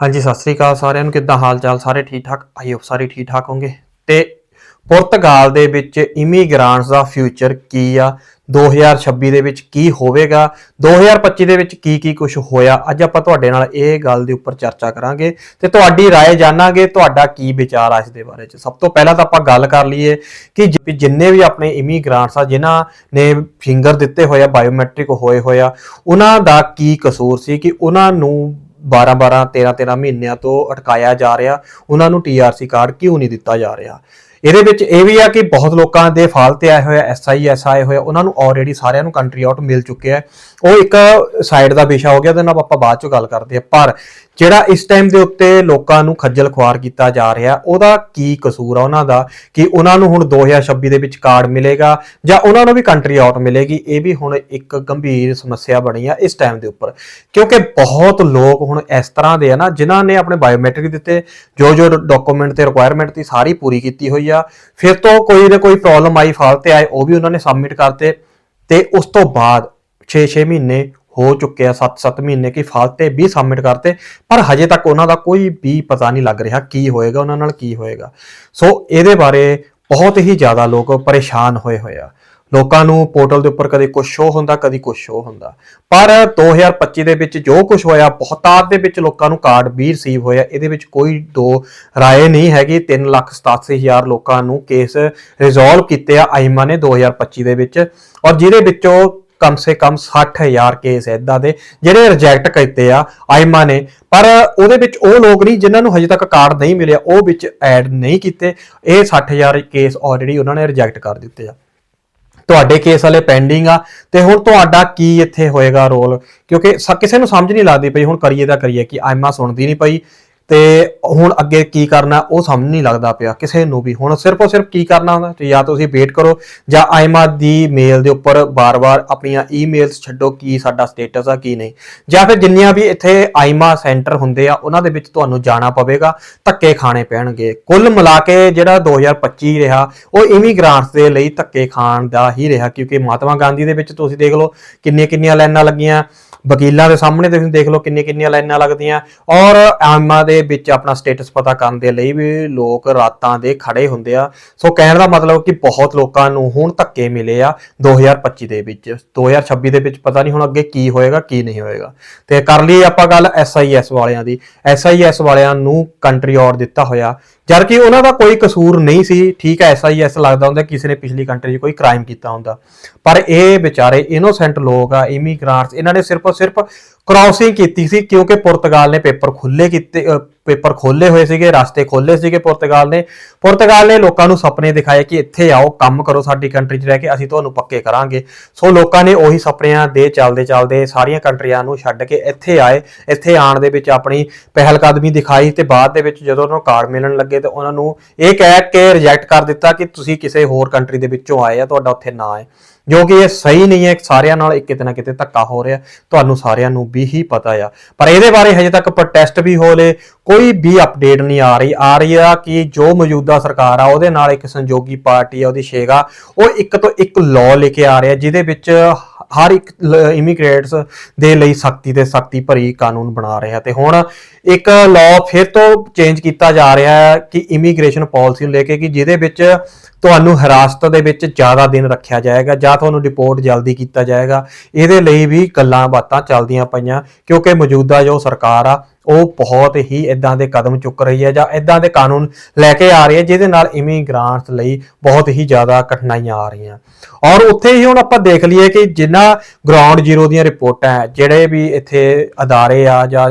ਹਾਂਜੀ ਸਤਿ ਸ੍ਰੀ ਅਕਾਲ ਸਾਰਿਆਂ ਨੂੰ ਕਿੱਦਾਂ ਹਾਲ ਚਾਲ ਸਾਰੇ ਠੀਕ ਠਾਕ ਆਈ ਹੋਪ ਸਾਰੇ ਠੀਕ ਠਾਕ ਹੋਣਗੇ ਤੇ ਪੁਰਤਗਾਲ ਦੇ ਵਿੱਚ ਇਮੀਗ੍ਰਾਂਟਸ ਦਾ ਫਿਊਚਰ ਕੀ ਆ 2026 ਦੇ ਵਿੱਚ ਕੀ ਹੋਵੇਗਾ 2025 ਦੇ ਵਿੱਚ ਕੀ ਕੀ ਕੁਝ ਹੋਇਆ ਅੱਜ ਆਪਾਂ ਤੁਹਾਡੇ ਨਾਲ ਇਹ ਗੱਲ ਦੇ ਉੱਪਰ ਚਰਚਾ ਕਰਾਂਗੇ ਤੇ ਤੁਹਾਡੀ رائے ਜਾਣਾਂਗੇ ਤੁਹਾਡਾ ਕੀ ਵਿਚਾਰ ਆ ਇਸ ਦੇ ਬਾਰੇ ਚ ਸਭ ਤੋਂ ਪਹਿਲਾਂ ਤਾਂ ਆਪਾਂ ਗੱਲ ਕਰ ਲਈਏ ਕਿ ਜ- ਜਿੰਨੇ ਵੀ ਆਪਣੇ ਇਮੀਗ੍ਰਾਂਟਸ ਆ ਜਿਨ੍ਹਾਂ ਨੇ ਫਿੰਗਰ ਦਿੱਤੇ ਹੋਏ ਆ ਬਾਇਓਮੈਟ੍ਰਿਕ ਹੋਏ ਹੋਏ ਆ ਉਹਨਾਂ ਦਾ ਕੀ ਕਸੂਰ ਸੀ ਕਿ ਉਹਨਾਂ ਨੂੰ 12 12 13 13 ਮਹੀਨਿਆਂ ਤੋਂ ਅਟਕਾਇਆ ਜਾ ਰਿਹਾ। ਉਹਨਾਂ ਨੂੰ ਟੀਆਰਸੀ ਕਾਰਡ ਕਿਉਂ ਨਹੀਂ ਦਿੱਤਾ ਜਾ ਰਿਹਾ? ਇਹਦੇ ਵਿੱਚ ਇਹ ਵੀ ਆ ਕਿ ਬਹੁਤ ਲੋਕਾਂ ਦੇ ਫਾਲ ਤੇ ਆਏ ਹੋਏ ਐਸਆਈਐਸ ਆਏ ਹੋਏ ਆ, ਉਹਨਾਂ ਨੂੰ ਆਲਰੇਡੀ ਸਾਰਿਆਂ ਨੂੰ ਕੰਟਰੀ ਆਊਟ ਮਿਲ ਚੁੱਕਿਆ ਹੈ ਉਹ ਇੱਕ ਸਾਈਡ ਦਾ ਵਿਸ਼ਾ ਹੋ ਗਿਆ ਉਹਦੇ ਨਾਲ ਆਪਾਂ ਬਾਅਦ ਚੋਂ ਗੱਲ ਕਰਦੇ ਆ। ਪਰ ਜਿਹੜਾ ਇਸ ਟਾਈਮ ਦੇ ਉੱਤੇ ਲੋਕਾਂ ਨੂੰ ਖੱਜਲ ਖੁਆਰ ਕੀਤਾ ਜਾ ਰਿਹਾ, ਉਹਦਾ ਕੀ ਕਸੂਰ ਆ ਉਹਨਾਂ ਦਾ? ਕਿ ਉਹਨਾਂ ਨੂੰ ਹੁਣ 2026 ਦੇ ਵਿੱਚ ਕਾਰਡ ਮਿਲੇਗਾ ਜਾਂ ਉਹਨਾਂ ਨੂੰ ਵੀ ਕੰਟਰੀ ਆਊਟ ਮਿਲੇਗੀ? ਇਹ ਵੀ ਹੁਣ ਇੱਕ ਗੰਭੀਰ ਸਮੱਸਿਆ ਬਣੀ ਆ ਇਸ ਟਾਈਮ ਦੇ ਉੱਪਰ। ਕਿਉਂਕਿ ਬਹੁਤ ਲੋਕ ਹੁਣ ਇਸ ਤਰ੍ਹਾਂ ਦੇ ਆ ਨਾ, ਜਿਨ੍ਹਾਂ ਨੇ ਆਪਣੇ ਬਾਇਓਮੈਟ੍ਰਿਕ ਦਿੱਤੇ, ਜੋ ਜੋ ਡਾਕੂਮੈਂਟ ਤੇ ਰਿਕੁਆਇਰਮੈਂਟ ਦੀ ਸਾਰੀ ਪੂਰੀ ਕੀਤੀ ਹੋਈ ਆ, ਫਿਰ ਤੋਂ ਕੋਈ ਨਾ ਕੋਈ ਪ੍ਰੋਬਲਮ ਆਈ ਫਾਲ ਤੇ ਆਏ, ਉਹ ਵੀ ਉਹਨਾਂ ਨੇ ਸਬਮਿਟ ਕਰਤੇ ਤੇ ਉਸ ਤੋਂ ਬਾਅਦ 6-6 ਮਹੀਨੇ ਹੋ ਚੁੱਕੇ ਆ 7-7 ਮਹੀਨੇ ਕੀ ਫਾਲਤੇ ਵੀ ਸਬਮਿਟ ਕਰਤੇ, ਪਰ ਹਜੇ ਤੱਕ ਉਹਨਾਂ ਦਾ ਕੋਈ ਵੀ ਪਤਾ ਨਹੀਂ ਲੱਗ ਰਿਹਾ ਕੀ ਹੋਏਗਾ, ਉਹਨਾਂ ਨਾਲ ਕੀ ਹੋਏਗਾ। ਸੋ ਇਹਦੇ ਬਾਰੇ ਬਹੁਤ ਹੀ ਜ਼ਿਆਦਾ ਲੋਕ ਪਰੇਸ਼ਾਨ ਹੋਏ ਹੋਏ ਆ। ਲੋਕਾਂ ਨੂੰ ਪੋਰਟਲ ਦੇ ਉੱਪਰ ਕਦੇ ਕੁਝ ਸ਼ੋ ਹੁੰਦਾ, ਕਦੀ ਕੁਝ ਸ਼ੋ ਹੁੰਦਾ। ਪਰ 2025 ਦੇ ਵਿੱਚ ਜੋ ਕੁਝ ਹੋਇਆ, ਬਹੁਤਾਤ ਦੇ ਵਿੱਚ ਲੋਕਾਂ ਨੂੰ ਕਾਰਡ ਵੀ ਰਿਸੀਵ ਹੋਇਆ, ਇਹਦੇ ਵਿੱਚ ਕੋਈ ਦੋ ਰਾਏ ਨਹੀਂ ਹੈਗੀ। 387000 ਲੋਕਾਂ ਨੂੰ ਕੇਸ ਰਿਜ਼ੋਲਵ ਕੀਤੇ ਆ। ਆਈਮਾ ਨੇ 2025 ਦੇ ਵਿੱਚ। ਔਰ ਜਿਹਦੇ ਵਿੱਚੋਂ ਕਮ ਸੇ ਕਮ 60000 ਕੇਸ ਇਦਾਂ ਦੇ ਜਿਹੜੇ ਰਿਜੈਕਟ ਕੀਤੇ ਆ ਆਈਮਾ ਨੇ। ਪਰ ਉਹਦੇ ਵਿੱਚ ਉਹ ਲੋਕ ਨਹੀਂ ਜਿਨ੍ਹਾਂ ਨੂੰ ਹਜੇ ਤੱਕ ਕਾਰਡ ਨਹੀਂ ਮਿਲਿਆ, ਉਹ ਵਿੱਚ ਐਡ ਨਹੀਂ ਕੀਤੇ। ਇਹ 60000 ਕੇਸ ਆਲਰੇਡੀ ਉਹਨਾਂ ਨੇ ਰਿਜੈਕਟ ਕਰ ਦਿੱਤੇ ਆ। ਤੁਹਾਡੇ ਕੇਸ ਵਾਲੇ ਪੈਂਡਿੰਗ ਆ ਤੇ ਹੁਣ ਤੁਹਾਡਾ ਕੀ ਇੱਥੇ ਹੋਏਗਾ ਰੋਲ ਕਿਉਂਕਿ ਸ- ਕਿਸੇ ਨੂੰ ਸਮਝ ਨਹੀਂ ਲੱਗਦੀ ਪਈ, ਹੁਣ ਕਰੀਏ ਤਾਂ ਕਰੀਏ ਕਿ ਆਈਮਾ ਸੁਣਦੀ ਨਹੀਂ ਪਈ। ਤੇ ਹੁਣ ਅੱਗੇ ਕੀ ਕਰਨਾ, ਉਹ ਸਮਝ ਨਹੀਂ ਲੱਗਦਾ ਪਿਆ ਕਿਸੇ ਨੂੰ ਵੀ। ਹੁਣ ਸਿਰਫ ਔਰ ਸਿਰਫ ਕੀ ਕਰਨਾ ਹੁੰਦਾ, ਤੇ ਜਾਂ ਤੁਸੀਂ ਵੇਟ ਕਰੋ, ਜਾਂ ਆਈਮਾ ਦੀ ਮੇਲ ਦੇ ਉੱਪਰ ਬਾਰ-ਬਾਰ ਆਪਣੀਆਂ ਈਮੇਲਸ ਛੱਡੋ ਕੀ ਸਾਡਾ ਸਟੇਟਸ ਆ, ਕੀ ਨਹੀਂ। ਜਾਂ ਫਿਰ ਜਿੰਨੀਆਂ ਵੀ ਇੱਥੇ ਆਈਮਾ ਸੈਂਟਰ ਹੁੰਦੇ ਆ, ਉਹਨਾਂ ਦੇ ਵਿੱਚ ਤੁਹਾਨੂੰ ਜਾਣਾ ਪਵੇਗਾ, ਧੱਕੇ ਖਾਣੇ ਪੈਣਗੇ। ਕੁੱਲ ਮਿਲਾ ਕੇ ਜਿਹੜਾ 2025 ਰਿਹਾ, ਉਹ ਇਮੀਗ੍ਰਾਂਟਸ ਦੇ ਲਈ ਧੱਕੇ ਖਾਣ ਦਾ ਹੀ ਰਿਹਾ, ਕਿਉਂਕਿ ਮਹਾਤਮਾ ਗਾਂਧੀ ਦੇ ਵਿੱਚ ਤੁਸੀਂ ਦੇਖ ਲਓ ਕਿੰਨੀਆਂ ਕਿੰਨੀਆਂ ਲਾਈਨਾਂ ਲੱਗੀਆਂ। ਵਕੀਲਾਂ ਦੇ ਸਾਹਮਣੇ ਤੁਸੀਂ ਦੇਖ ਲਓ ਕਿੰਨੀਆਂ ਕਿੰਨੀਆਂ ਲਾਈਨਾਂ ਲੱਗਦੀਆਂ। ਔਰ ਆਮਾ ਦੇ ਵਿੱਚ ਆਪਣਾ ਸਟੇਟਸ ਪਤਾ ਕਰਨ ਦੇ ਲਈ ਵੀ ਲੋਕ ਰਾਤਾਂ ਦੇ ਖੜੇ ਹੁੰਦੇ ਆ। ਸੋ ਕਹਿਣ ਦਾ ਮਤਲਬ ਕਿ ਬਹੁਤ ਲੋਕਾਂ ਨੂੰ ਹੁਣ ਧੱਕੇ ਮਿਲੇ ਆ 2025 ਦੇ ਵਿੱਚ। 2026 ਦੇ ਵਿੱਚ ਪਤਾ ਨਹੀਂ ਹੁਣ ਅੱਗੇ ਕੀ ਹੋਏਗਾ, ਕੀ ਨਹੀਂ ਹੋਏਗਾ। ਤੇ ਕਰ ਲਈ ਆਪਾਂ ਗੱਲ ਐਸਆਈਐਸ ਵਾਲਿਆਂ ਦੀ। ਐਸਆਈਐਸ ਵਾਲਿਆਂ ਨੂੰ ਕੰਟਰੀ ਔਰ ਦਿੱਤਾ ਹੋਇਆ। ਜਦ ਕਿ ਉਹਨਾਂ ਦਾ ਕੋਈ ਕਸੂਰ ਨਹੀਂ ਸੀ, ਠੀਕ ਹੈ ਐਸਆਈਐਸ ਲੱਗਦਾ ਹੁੰਦਾ, ਕਿਸੇ ਨੇ ਪਿਛਲੀ ਕੰਟਰੀ 'ਚ ਕੋਈ ਕ੍ਰਾਈਮ ਕੀਤਾ ਹੁੰਦਾ। ਪਰ ਇਹ ਵਿਚਾਰੇ ਇਨੋਸੈਂਟ ਲੋਕ ਆ ਇਮੀਗ੍ਰਾਂਟਸ ਇਹਨਾਂ ਨੇ ਸਿਰਫ ਸਿਰਫ ਕ੍ਰਾਸਿੰਗ ਕੀਤੀ ਸੀ ਕਿਉਂਕਿ ਪੁਰਤਗਾਲ ਨੇ ਪੇਪਰ ਖੁੱਲੇ ਕੀਤੇ ਪੇਪਰ ਖੋਲੇ ਹੋਏ ਸੀਗੇ, ਰਸਤੇ ਖੋਲੇ ਸੀਗੇ ਪੁਰਤਗਾਲ ਨੇ। ਪੁਰਤਗਾਲ ਨੇ ਲੋਕਾਂ ਨੂੰ ਸੁਪਨੇ ਦਿਖਾਏ ਕਿ ਇੱਥੇ ਆਓ, ਕੰਮ ਕਰੋ, ਸਾਡੀ ਕੰਟਰੀ 'ਚ ਰਹਿ ਕੇ ਅਸੀਂ ਤੁਹਾਨੂੰ ਪੱਕੇ ਕਰਾਂਗੇ। ਸੋ ਲੋਕਾਂ ਨੇ ਉਹੀ ਸੁਪਨਿਆਂ ਦੇ ਚੱਲਦੇ ਚੱਲਦੇ ਸਾਰੀਆਂ ਕੰਟਰੀਆਂ ਨੂੰ ਛੱਡ ਕੇ ਇੱਥੇ ਆਏ। ਇੱਥੇ ਆਉਣ ਦੇ ਵਿੱਚ ਆਪਣੀ ਪਹਿਲ ਕਦਮੀ ਦਿਖਾਈ ਤੇ ਬਾਅਦ ਦੇ ਵਿੱਚ ਜਦੋਂ ਉਹਨਾਂ ਨੂੰ ਕਾਰਡ ਮਿਲਣ ਲੱਗੇ ਤੇ ਉਹਨਾਂ ਨੂੰ ਇਹ ਕਹਿ ਕੇ ਰਿਜੈਕਟ ਕਰ ਦਿੱਤਾ ਕਿ ਤੁਸੀਂ ਕਿਸੇ ਹੋਰ ਕੰਟਰੀ ਦੇ ਵਿੱਚੋਂ ਆਏ ਆ, ਤੁਹਾਡਾ ਉੱਥੇ ਨਾ ਹੈ। ਜੋ ਕਿ ਇਹ ਸਹੀ ਨਹੀਂ ਹੈ, ਸਾਰਿਆਂ ਨਾਲ ਇੱਕ ਕਿਤੇ ਨਾ ਕਿਤੇ ਧੱਕਾ ਹੋ ਰਿਹਾ। ਤੁਹਾਨੂੰ ਸਾਰਿਆਂ ਨੂੰ ਵੀ ਹੀ ਪਤਾ ਆ। ਪਰ ਇਹਦੇ ਬਾਰੇ ਹਜੇ ਤੱਕ ਪ੍ਰੋਟੈਸਟ ਵੀ ਹੋ ਲੇ ਕੋਈ ਵੀ ਅਪਡੇਟ ਨਹੀਂ ਆ ਰਹੀ। ਆ ਰਹੀ ਆ ਕਿ ਜੋ ਮੌਜੂਦਾ ਸਰਕਾਰ ਆ, ਉਹਦੇ ਨਾਲ ਇੱਕ ਸੰਯੋਗੀ ਪਾਰਟੀ ਆ, ਉਹਦੀ ਸ਼ੇਗਾ ਉਹ ਇੱਕ ਤੋਂ ਇੱਕ ਲਾਅ ਲੈ ਕੇ ਆ ਰਿਹਾ, ਜਿਹਦੇ ਵਿੱਚ ਹਰ ਇੱਕ ਇਮੀਗ੍ਰੇਟਸ ਦੇ ਲਈ ਸਖਤੀ ਤੇ ਸਖਤੀ ਭਰੀ ਕਾਨੂੰਨ ਬਣਾ ਰਿਹਾ। ਤੇ ਹੁਣ ਇੱਕ ਲਾਅ ਫਿਰ ਤੋਂ ਚੇਂਜ ਕੀਤਾ ਜਾ ਰਿਹਾ ਹੈ ਕਿ ਇਮੀਗ੍ਰੇਸ਼ਨ ਪਾਲਿਸੀ ਨੂੰ ਲੈ ਕੇ, ਕਿ ਜਿਹਦੇ ਵਿੱਚ ਤੁਹਾਨੂੰ ਹਿਰਾਸਤ ਦੇ ਵਿੱਚ ਜ਼ਿਆਦਾ ਦਿਨ ਰੱਖਿਆ ਜਾਏਗਾ, ਜਾਂ ਤੁਹਾਨੂੰ ਰਿਪੋਰਟ ਜਲਦੀ ਕੀਤਾ ਜਾਏਗਾ। ਇਹਦੇ ਲਈ ਵੀ ਗੱਲਾਂ ਬਾਤਾਂ ਚੱਲਦੀਆਂ ਪਈਆਂ, ਕਿਉਂਕਿ ਮੌਜੂਦਾ ਜੋ ਸਰਕਾਰ ਆ, ਉਹ ਬਹੁਤ ਹੀ ਇਦਾਂ ਦੇ ਕਦਮ ਚੁੱਕ ਰਹੀ ਹੈ, ਜਾਂ ਇਦਾਂ ਦੇ ਕਾਨੂੰਨ ਲੈ ਕੇ ਆ ਰਹੀ ਹੈ, ਜਿਹਦੇ ਨਾਲ ਇਮੀਗ੍ਰਾਂਟਸ ਲਈ ਬਹੁਤ ਹੀ ਜ਼ਿਆਦਾ ਕਠਿਨਾਈਆਂ ਆ ਰਹੀਆਂ। ਔਰ ਉੱਥੇ ਹੀ ਹੁਣ ਆਪਾਂ ਦੇਖ ਲਈਏ ਕਿ ਜਿੰਨਾ ਗਰਾਊਂਡ ਜ਼ੀਰੋ ਦੀਆਂ ਰਿਪੋਰਟਾਂ ਹੈ, ਜਿਹੜੇ ਵੀ ਇੱਥੇ ਅਦਾਰੇ ਆ, ਜਾਂ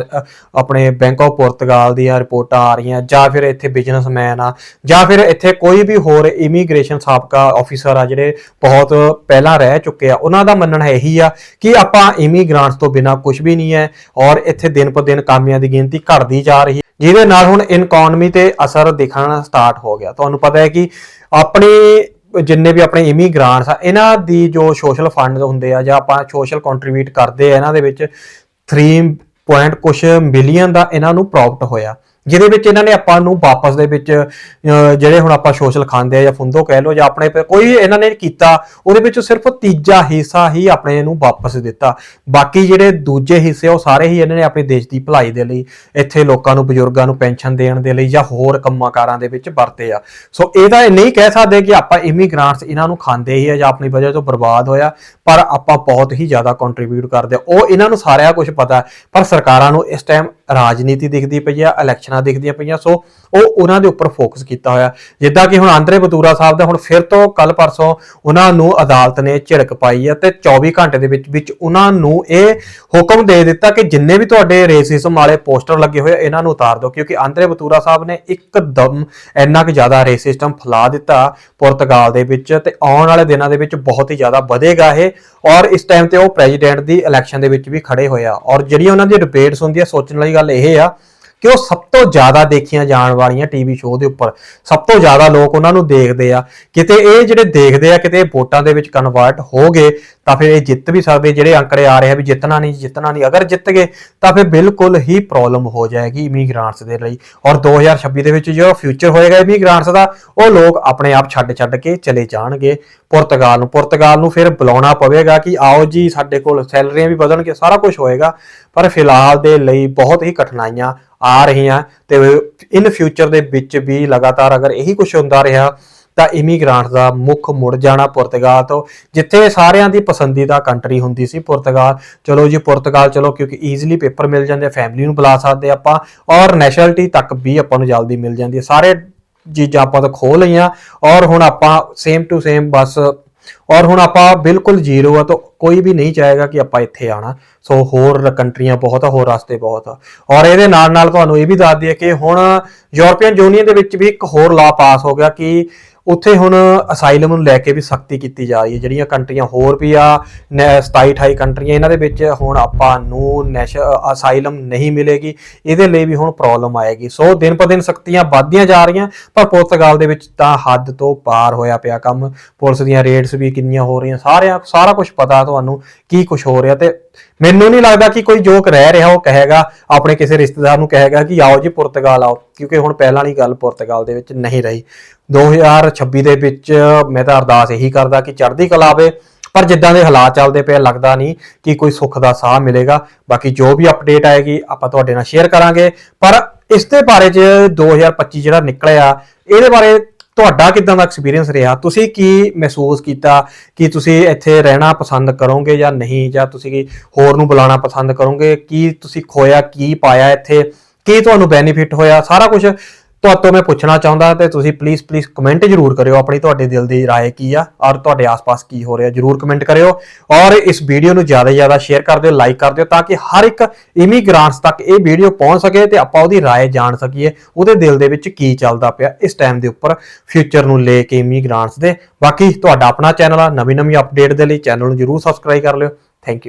ਆਪਣੇ ਬੈਂਕ ਆਫ ਪੁਰਤਗਾਲ ਦੀਆਂ ਰਿਪੋਰਟਾਂ ਆ ਰਹੀਆਂ, ਜਾਂ ਫਿਰ ਇੱਥੇ ਬਿਜ਼ਨਸਮੈਨ ਆ, ਜਾਂ ਫਿਰ ਇੱਥੇ ਕੋਈ ਵੀ ਹੋਰ ਇਮੀਗ੍ਰੇਸ਼ਨ ਸਾਬਕਾ ਆਫੀਸਰ ਆ ਜਿਹੜੇ ਬਹੁਤ ਪਹਿਲਾਂ ਰਹਿ ਚੁੱਕੇ ਆ, ਉਹਨਾਂ ਦਾ ਮੰਨਣਾ ਇਹੀ ਆ ਕਿ ਆਪਾਂ ਇਮੀਗ੍ਰਾਂਟਸ ਤੋਂ ਬਿਨਾ ਕੁਝ ਵੀ ਨਹੀਂ ਹੈ ਔਰ ਇੱਥੇ ਦਿਨ ਪਰ ਦਿਨ ਕਾਮਿਆਂ ਦੀ ਗਿਣਤੀ ਘਟਦੀ ਜਾ ਰਹੀ ਹੈ, ਜਿਹਦੇ ਨਾਲ ਹੁਣ ਇਕਨੋਮੀ ਤੇ ਅਸਰ ਦਿਖਣਾ ਸਟਾਰਟ ਹੋ ਗਿਆ। ਤੁਹਾਨੂੰ ਪਤਾ ਹੈ ਕਿ ਆਪਣੇ ਜਿੰਨੇ ਵੀ ਆਪਣੇ ਇਮੀਗ੍ਰਾਂਟਸ ਆ, ਇਹਨਾਂ ਦੀ ਜੋ ਸੋਸ਼ਲ ਫੰਡ ਹੁੰਦੇ ਆ ਜਾਂ ਆਪਾਂ ਸੋਸ਼ਲ ਕੰਟਰੀਬਿਊਟ ਕਰਦੇ ਆ, ਇਹਨਾਂ ਦੇ ਵਿੱਚ 3 ਪੁਆਇੰਟ ਕੁਛ ਮਿਲੀਅਨ ਦਾ ਇਹਨਾਂ ਨੂੰ ਪ੍ਰੋਫਿਟ ਹੋਇਆ। ਜਿਹਦੇ ਵਿੱਚ ਇਹਨਾਂ ਨੇ ਆਪਾਂ ਨੂੰ ਵਾਪਸ ਦੇ ਵਿੱਚ ਜਿਹੜੇ ਹੁਣ ਆਪਾਂ ਸੋਸ਼ਲ ਖਾਂਦੇ ਆ ਜਾਂ ਫੁੰਦੋ ਕਹਿ ਲਓ ਜਾਂ ਆਪਣੇ ਕੋਈ ਇਹਨਾਂ ਨੇ ਕੀਤਾ, ਉਹਦੇ ਵਿੱਚ ਸਿਰਫ ਤੀਜਾ ਹਿੱਸਾ ਹੀ ਆਪਣੇ ਨੂੰ ਵਾਪਸ ਦਿੱਤਾ। ਬਾਕੀ ਜਿਹੜੇ ਦੂਜੇ ਹਿੱਸੇ ਉਹ ਸਾਰੇ ਹੀ ਇਹਨਾਂ ਨੇ ਆਪਣੇ ਦੇਸ਼ ਦੀ ਭਲਾਈ ਦੇ ਲਈ, ਇੱਥੇ ਲੋਕਾਂ ਨੂੰ, ਬਜ਼ੁਰਗਾਂ ਨੂੰ ਪੈਨਸ਼ਨ ਦੇਣ ਦੇ ਲਈ ਜਾਂ ਹੋਰ ਕੰਮਾਂ ਕਾਰਾਂ ਦੇ ਵਿੱਚ ਵਰਤੇ ਆ। ਸੋ ਇਹ ਤਾਂ ਨਹੀਂ ਕਹਿ ਸਕਦੇ ਕਿ ਆਪਾਂ ਇਮੀਗ੍ਰਾਂਟਸ ਇਹਨਾਂ ਨੂੰ ਖਾਂਦੇ ਹੀ ਆ ਜਾਂ ਆਪਣੀ ਵਜ੍ਹਾ ਤੋਂ ਬਰਬਾਦ ਹੋਇਆ, ਪਰ ਆਪਾਂ ਬਹੁਤ ਹੀ ਜ਼ਿਆਦਾ ਕੰਟਰੀਬਿਊਟ ਕਰਦੇ ਆ। ਉਹ ਇਹਨਾਂ ਨੂੰ ਸਾਰਿਆਂ ਕੁਝ ਪਤਾ, ਪਰ ਸਰਕਾਰਾਂ ਨੂੰ ਇਸ ਟਾਈਮ ਰਾਜਨੀਤੀ ਦਿਖਦੀ ਪਈ ਆ, ਇਲੈਕਸ਼ਨਾਂ ਦਿਖਦੀਆਂ ਪਈਆਂ, ਸੋ ਉਹ ਉਹਨਾਂ ਦੇ ਉੱਪਰ ਫੋਕਸ ਕੀਤਾ ਹੋਇਆ। ਜਿੱਦਾਂ ਕਿ ਹੁਣ ਆਂਦਰੇ ਬਤੂਰਾ ਸਾਹਿਬ ਦਾ ਹੁਣ ਫਿਰ ਤੋਂ ਕੱਲ ਪਰਸੋਂ ਉਹਨਾਂ ਨੂੰ ਅਦਾਲਤ ਨੇ ਝਿੜਕ ਪਾਈ ਹੈ ਤੇ 24 ਘੰਟੇ ਦੇ ਵਿੱਚ ਵਿੱਚ ਉਹਨਾਂ ਨੂੰ ਇਹ ਹੁਕਮ ਦੇ ਦਿੱਤਾ ਕਿ ਜਿੰਨੇ ਵੀ ਤੁਹਾਡੇ ਰੇਸਿਜ਼ਮ ਵਾਲੇ ਪੋਸਟਰ ਲੱਗੇ ਹੋਏ ਇਹਨਾਂ ਨੂੰ ਉਤਾਰ ਦਿਓ, ਕਿਉਂਕਿ ਆਂਦਰੇ ਬਤੂਰਾ ਸਾਹਿਬ ਨੇ ਇੱਕਦਮ ਇੰਨਾ ਕੁ ਜ਼ਿਆਦਾ ਰੇਸਿਜ਼ਮ ਫੈਲਾ ਦਿੱਤਾ ਪੁਰਤਗਾਲ ਦੇ ਵਿੱਚ ਤੇ ਆਉਣ ਵਾਲੇ ਦਿਨਾਂ ਦੇ ਵਿੱਚ ਬਹੁਤ ਹੀ ਜ਼ਿਆਦਾ ਵਧੇਗਾ ਇਹ, ਔਰ ਇਸ ਟਾਈਮ ਤੇ ਉਹ ਪ੍ਰੈਜ਼ੀਡੈਂਟ ਦੀ ਇਲੈਕਸ਼ਨ ਦੇ ਵਿੱਚ ਵੀ ਖੜੇ ਹੋਏ ਆ। ਔਰ ਜਿਹੜੀਆਂ ਉਹਨਾਂ ਦੀ ਡਿਬੇਟਸ ਹੁੰਦੀਆਂ, ਸੋਚਣ ਵਾਲੀ ਗੱਲ ਇਹ ਆ ਕਿ ਉਹ ਸਭ ਤੋਂ ਜ਼ਿਆਦਾ ਦੇਖੀਆਂ ਜਾਣ ਵਾਲੀਆਂ ਟੀਵੀ ਸ਼ੋਅ ਦੇ ਉੱਪਰ ਸਭ ਤੋਂ ਜ਼ਿਆਦਾ ਲੋਕ ਉਹਨਾਂ ਨੂੰ ਦੇਖਦੇ ਆ। ਕਿਤੇ ਇਹ ਜਿਹੜੇ ਦੇਖਦੇ ਆ, ਕਿਤੇ ਵੋਟਾਂ ਦੇ ਵਿੱਚ ਕਨਵਰਟ ਹੋ ਗਏ ਤਾਂ ਫਿਰ ਇਹ ਜਿੱਤ ਵੀ ਸਕਦੇ, ਜਿਹੜੇ ਅੰਕੜੇ ਆ ਰਹੇ ਆ ਵੀ ਜਿੱਤਣਾ ਨਹੀਂ ਜਿੱਤਣਾ ਨਹੀਂ, ਅਗਰ ਜਿੱਤ ਗਏ ਤਾਂ ਫਿਰ ਬਿਲਕੁਲ ਹੀ ਪ੍ਰੋਬਲਮ ਹੋ ਜਾਏਗੀ ਇਮੀਗ੍ਰਾਂਟਸ ਦੇ ਲਈ। ਔਰ 2026 ਦੇ ਵਿੱਚ ਜੋ ਫਿਊਚਰ ਹੋਏਗਾ ਇਮੀਗ੍ਰਾਂਟਸ ਦਾ, ਉਹ ਲੋਕ ਆਪਣੇ ਆਪ ਛੱਡ ਛੱਡ ਕੇ ਚਲੇ ਜਾਣਗੇ। ਪੁਰਤਗਾਲ ਨੂੰ ਪੁਰਤਗਾਲ ਨੂੰ ਫਿਰ ਬੁਲਾਉਣਾ ਪਵੇਗਾ ਕਿ ਆਓ ਜੀ, ਸਾਡੇ ਕੋਲ ਸੈਲਰੀਆਂ ਵੀ ਵਧਣਗੇ, ਸਾਰਾ ਕੁਝ ਹੋਏਗਾ। ਪਰ ਫਿਲਹਾਲ ਦੇ ਲਈ ਬਹੁਤ ਹੀ ਕਠਿਨਾਈਆਂ ਆ ਰਹੀਆਂ ਤੇ ਇਨ ਫਿਊਚਰ ਦੇ ਵਿੱਚ ਵੀ ਲਗਾਤਾਰ ਅਗਰ ਇਹੀ ਕੁਝ ਹੁੰਦਾ ਰਿਹਾ ਤਾਂ ਇਮੀਗ੍ਰਾਂਟਸ ਦਾ ਮੁੱਖ ਮੁੜ ਜਾਣਾ ਪੁਰਤਗਾਲ ਤੋਂ, ਜਿੱਥੇ ਸਾਰਿਆਂ ਦੀ ਪਸੰਦੀਦਾ ਕੰਟਰੀ ਹੁੰਦੀ ਸੀ ਪੁਰਤਗਾਲ। ਚਲੋ ਜੀ, ਪੁਰਤਗਾਲ ਚਲੋ, ਕਿਉਂਕਿ ਈਜ਼ੀਲੀ ਪੇਪਰ ਮਿਲ ਜਾਂਦੇ ਫੈਮਿਲੀ ਨੂੰ ਬੁਲਾ ਸਕਦੇ ਆਪਾਂ, ਔਰ ਨੈਸ਼ਨੈਲਿਟੀ ਤੱਕ ਵੀ ਆਪਾਂ ਨੂੰ ਜਲਦੀ ਮਿਲ ਜਾਂਦੀ ਹੈ ਸਾਰੇ ਚੀਜ਼ਾਂ ਆਪਾਂ ਤਾਂ ਖੋਹ ਲਈਆਂ, ਔਰ ਹੁਣ ਆਪਾਂ ਸੇਮ ਟੂ ਸੇਮ ਬਸ, ਔਰ ਹੁਣ ਆਪਾਂ ਬਿਲਕੁਲ ਜ਼ੀਰੋ ਆ, ਤਾਂ ਕੋਈ ਵੀ ਨਹੀਂ ਚਾਹੇਗਾ ਕਿ ਆਪਾਂ ਇੱਥੇ ਆਣਾ ਸੋ ਹੋਰ ਕੰਟਰੀਆਂ ਬਹੁਤ ਆ, ਹੋਰ ਰਸਤੇ ਬਹੁਤ ਆ। ਔਰ ਇਹਦੇ ਨਾਲ ਨਾਲ ਤੁਹਾਨੂੰ ਇਹ ਵੀ ਦੱਸ ਦਈਏ ਕਿ ਹੁਣ ਯੂਰਪੀਅਨ ਯੂਨੀਅਨ ਦੇ ਵਿੱਚ ਵੀ ਇੱਕ ਹੋਰ ਲਾ ਪਾਸ ਹੋ ਗਿਆ ਕਿ ਉੱਥੇ ਹੁਣ ਅਸਾਈਲਮ ਨੂੰ ਲੈ ਕੇ ਵੀ ਸਖਤੀ ਕੀਤੀ ਜਾ ਰਹੀ ਹੈ। ਜਿਹੜੀਆਂ ਕੰਟਰੀਆਂ ਹੋਰ ਵੀ ਆ 27 28 ਕੰਟਰੀਆਂ ਇਹਨਾਂ ਦੇ ਵਿੱਚ ਹੁਣ ਆਪਾਂ ਨੂੰ ਨੈਸ਼ ਅਸਾਈਲਮ ਨਹੀਂ ਮਿਲੇਗੀ। ਇਹਦੇ ਲਈ ਵੀ ਹੁਣ ਪ੍ਰੋਬਲਮ ਆਏਗੀ। ਸੋ ਦਿਨ ਪਰ ਦਿਨ ਸਖਤੀਆਂ ਵੱਧਦੀਆਂ ਜਾ ਰਹੀਆਂ, ਪਰ ਪੁਰਤਗਾਲ ਦੇ ਵਿੱਚ ਤਾਂ ਹੱਦ ਤੋਂ ਪਾਰ ਹੋਇਆ ਪਿਆ ਕੰਮ। ਪੁਲਿਸ ਦੀਆਂ ਰੇਡਸ ਵੀ ਕਿੰਨੀਆਂ ਹੋ ਰਹੀਆਂ। ਸਾਰਿਆਂ, ਸਾਰਾ ਕੁਝ ਪਤਾ ਤੁਹਾਨੂੰ ਕੀ ਕੁਝ ਹੋ ਰਿਹਾ ਤੇ ਮੈਨੂੰ ਨਹੀਂ ਲੱਗਦਾ ਕਿ ਕੋਈ ਜੋਕ ਰਹਿ ਰਿਹਾ, ਉਹ ਕਹੇਗਾ, ਆਪਣੇ ਕਿਸੇ ਰਿਸ਼ਤੇਦਾਰ ਨੂੰ ਕਹੇਗਾ ਕਿ ਆਓ ਜੀ ਪੁਰਤਗਾਲ ਆਓ, ਕਿਉਂਕਿ ਹੁਣ ਪਹਿਲਾਂ ਵਾਲੀ ਗੱਲ ਪੁਰਤਗਾਲ ਦੇ ਵਿੱਚ ਨਹੀਂ ਰਹੀ। 2026 ਦੇ ਵਿੱਚ ਮੈਂ ਤਾਂ ਅਰਦਾਸ ਇਹੀ ਕਰਦਾ ਕਿ ਚੜ੍ਹਦੀ ਕਲਾ ਆਵੇ, ਪਰ ਜਿੱਦਾਂ ਦੇ ਹਾਲਾਤ ਚੱਲਦੇ ਪਏ ਲੱਗਦਾ ਨਹੀਂ ਕਿ ਕੋਈ ਸੁੱਖ ਦਾ ਸਾਹ ਮਿਲੇਗਾ। ਬਾਕੀ ਜੋ ਵੀ ਅਪਡੇਟ ਆਏਗੀ, ਆਪਾਂ ਤੁਹਾਡੇ ਨਾਲ ਸ਼ੇਅਰ ਕਰਾਂਗੇ। ਪਰ ਇਸ ਦੇ ਬਾਰੇ ਚ 2025 ਜਿਹੜਾ ਨਿਕਲਿਆ, ਇਹਦੇ ਬਾਰੇ ਤੁਹਾਡਾ ਕਿਦਾਂ ਦਾ ਐਕਸਪੀਰੀਅੰਸ ਰਿਹਾ? ਤੁਸੀਂ ਕੀ ਮਹਿਸੂਸ ਕੀਤਾ ਕਿ ਤੁਸੀਂ ਇੱਥੇ ਰਹਿਣਾ ਪਸੰਦ ਕਰੋਗੇ ਜਾਂ ਨਹੀਂ? ਜਾਂ ਤੁਸੀਂ ਹੋਰ ਨੂੰ ਬੁਲਾਉਣਾ ਪਸੰਦ ਕਰੋਗੇ? ਕੀ ਤੁਸੀਂ ਖੋਇਆ, ਕੀ ਪਾਇਆ ਇੱਥੇ? ਕੀ ਤੁਹਾਨੂੰ ਬੈਨੀਫਿਟ ਹੋਇਆ? ਸਾਰਾ ਕੁਝ ਤੁਹਾਤੋਂ ਮੈਂ ਪੁੱਛਣਾ ਚਾਹੁੰਦਾ ਤੇ ਤੁਸੀਂ ਪਲੀਜ਼ ਪਲੀਜ਼ ਕਮੈਂਟ ਜ਼ਰੂਰ ਕਰਿਓ ਆਪਣੀ ਤੁਹਾਡੇ ਦਿਲ ਦੀ رائے ਕੀ ਆ ਔਰ ਤੁਹਾਡੇ ਆਸ-ਪਾਸ ਕੀ ਹੋ ਰਿਹਾ ਜ਼ਰੂਰ ਕਮੈਂਟ ਕਰਿਓ ਔਰ ਇਸ ਵੀਡੀਓ ਨੂੰ ਜ਼ਿਆਦਾ ਤੋਂ ਜ਼ਿਆਦਾ ਸ਼ੇਅਰ ਕਰ ਦਿਓ ਲਾਈਕ ਕਰ ਦਿਓ ਤਾਂ ਕਿ ਹਰ ਇੱਕ ਇਮੀਗ੍ਰਾਂਟਸ ਤੱਕ ਇਹ ਵੀਡੀਓ ਪਹੁੰਚ ਸਕੇ ਤੇ ਆਪਾਂ ਉਹਦੀ رائے ਜਾਣ ਸਕੀਏ ਉਹਦੇ ਦਿਲ ਦੇ ਵਿੱਚ ਕੀ ਚੱਲਦਾ ਪਿਆ ਇਸ ਟਾਈਮ ਦੇ ਉੱਪਰ ਫਿਊਚਰ ਨੂੰ ਲੈ ਕੇ ਇਮੀਗ੍ਰਾਂਟਸ ਦੇ ਬਾਕੀ ਤੁਹਾਡਾ ਆਪਣਾ ਚੈਨਲ ਆ ਨਵੀਂ ਨਵੀਂ ਅਪਡੇਟ ਦੇ ਲਈ ਚੈਨਲ ਨੂੰ ਜ਼ਰੂਰ ਸਬਸਕ੍ਰਾਈਬ ਕਰ ਲਿਓ ਥੈਂਕ ਯੂ